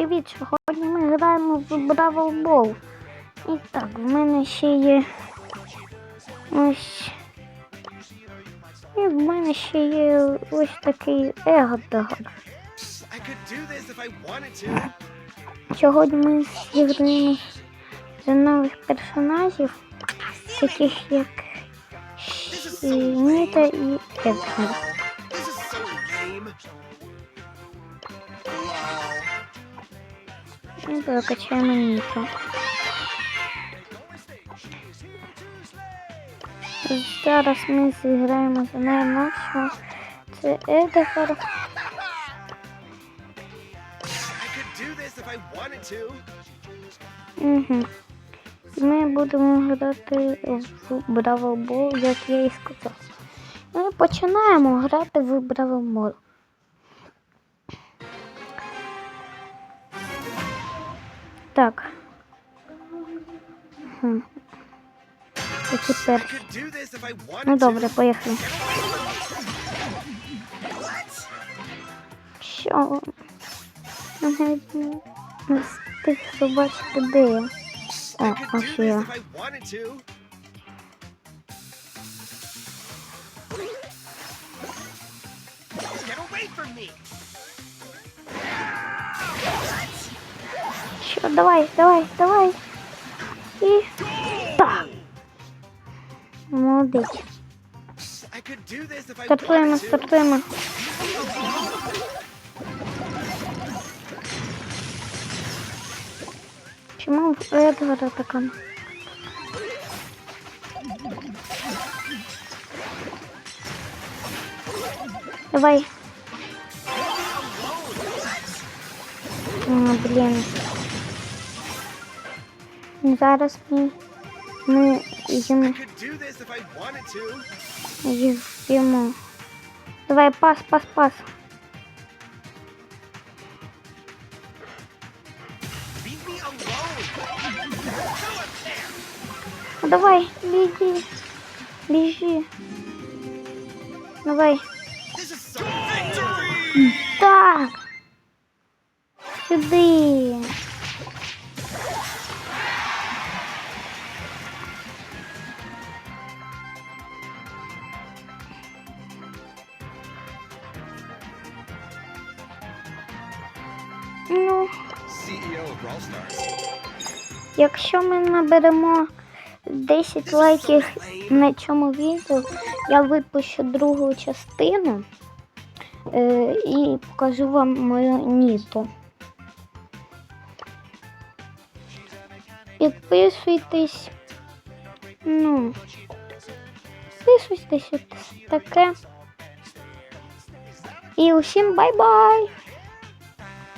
привіт! Сьогодні ми граємо в Бравл Бол. І так, в мене ще є ось. І в мене ще є ось такий to. Сьогодні ми зіграємо за нових персонажів, таких як Ніта і Едгар. І прокачаємо Ніту. Зараз ми зіграємо за нею найновшого. Це to. Угу. Ми будемо грати в Бравл Бол, як я і сказав. Ми починаємо грати в Бравл Бол. Так. Хм. І I тепер. could do this if I wanted Ну добре, поїхали. Що? Не встиг побачити, де я. О, ось я. Get away me. Що, давай, давай, давай. І так. Молодець. I could do this if I Стартуємо, wanted to. стартуємо. Чому в Едгара така? Давай. А, блін. Зараз ми, ми їм I could do this if I wanted to. їмо. Давай, пас, пас, пас. Leave me alone. Ну, Давай, біжи. Біжи. Давай. This is so victory. Так. Сюди. Ну, Stars. якщо ми наберемо 10 лайків на цьому відео, я випущу другу частину е, і покажу вам мою ніту. Підписуйтесь. Ну, підписуйтесь таке. І усім бай-бай!